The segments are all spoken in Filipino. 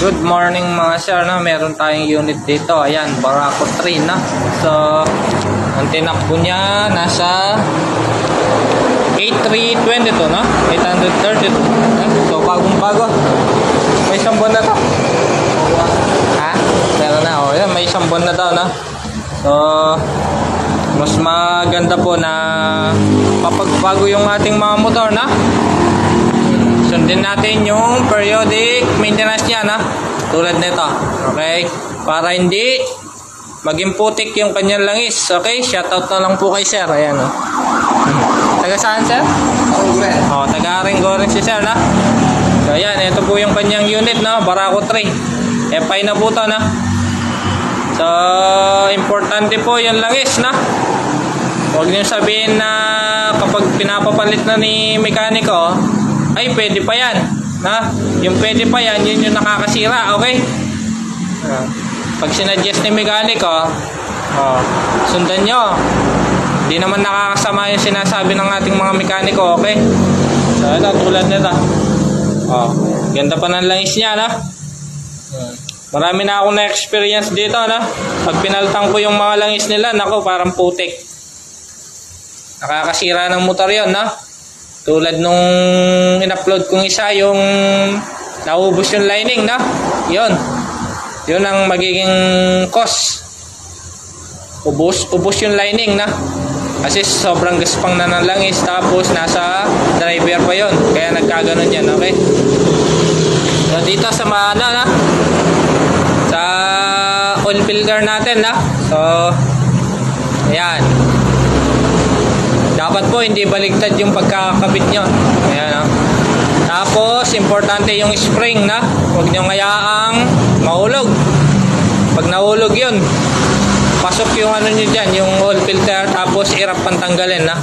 Good morning mga sir, no? meron tayong unit dito. Ayan, Barako 3 na. So, ang tinakbo niya nasa 8322 no? 832. Eh, So, bagong bago. May isang buwan na to. Ha? Meron na. Oh, yan, may isang buwan na daw, no? So, mas maganda po na papagbago yung ating mga motor, na? Sundin natin yung periodic maintenance niya na tulad nito. Okay? Para hindi maging putik yung kanyang langis. Okay? Shoutout na lang po kay sir. Ayan o. Taga saan sir? Oh, taga Aringgoren si sir na. So ayan, ito po yung kanyang unit na Barako 3. FI na po to na. So, importante po yung langis na. Huwag niyo sabihin na kapag pinapapalit na ni mekaniko, ay pwede pa yan. Na? Yung pwede pa yan, yun yung nakakasira, okay? Ah, Pag sinadjust ni mekaniko, oh, sundan nyo. Hindi naman nakakasama yung sinasabi ng ating mga mekaniko, okay? So, ito, tulad nito. Oh, ganda pa ng langis niya? Hmm. Marami na akong na-experience dito, na? Pag pinaltang ko yung mga langis nila, nako, parang putik. Nakakasira ng motor yon na? Tulad nung in-upload kong isa, yung naubos yung lining, na? Yon. Yun ang magiging cause. Ubus, ubus yung lining, na? Kasi sobrang gaspang na ng langis, tapos nasa driver pa yon Kaya nagkaganon yan, okay? So, dito sa maana, na? Sa oil filter natin, na? So, ayan. Dapat po hindi baligtad yung pagkakabit nyo. Ayan, oh. Tapos, importante yung spring na. Huwag nyo ngayaang mahulog. Pag nahulog yun, pasok yung ano nyo dyan, yung oil filter, tapos irap pang tanggalin na.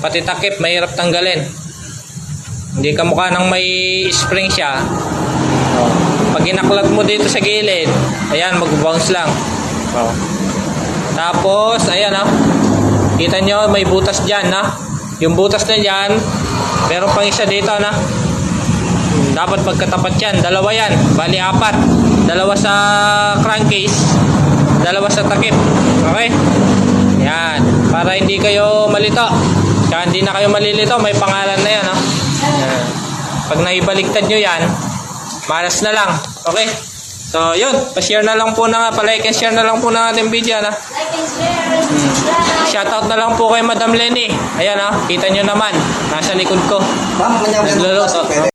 Pati takip, mahirap tanggalin. Hindi ka mukha ng may spring siya. Oh. Pag inaklat mo dito sa gilid, ayan, mag-bounce lang. Oh. Tapos, ayan ah. Kita nyo, may butas dyan na. Yung butas na dyan, meron pang isa dito na. Dapat magkatapat yan. Dalawa yan. Bali apat. Dalawa sa crankcase. Dalawa sa takip. Okay? Yan. Para hindi kayo malito. Kaya hindi na kayo malilito. May pangalan na yan. Ha? Pag naibaliktad nyo yan, malas na lang. Okay? So, yun. Pa-share na lang po na, pa-like and share na lang po na ating video na. Like and share. Shoutout na lang po kay Madam Lenny. Ayan ha, kita nyo naman. Nasa likod ko. Ma'am, kanya Nagluluto.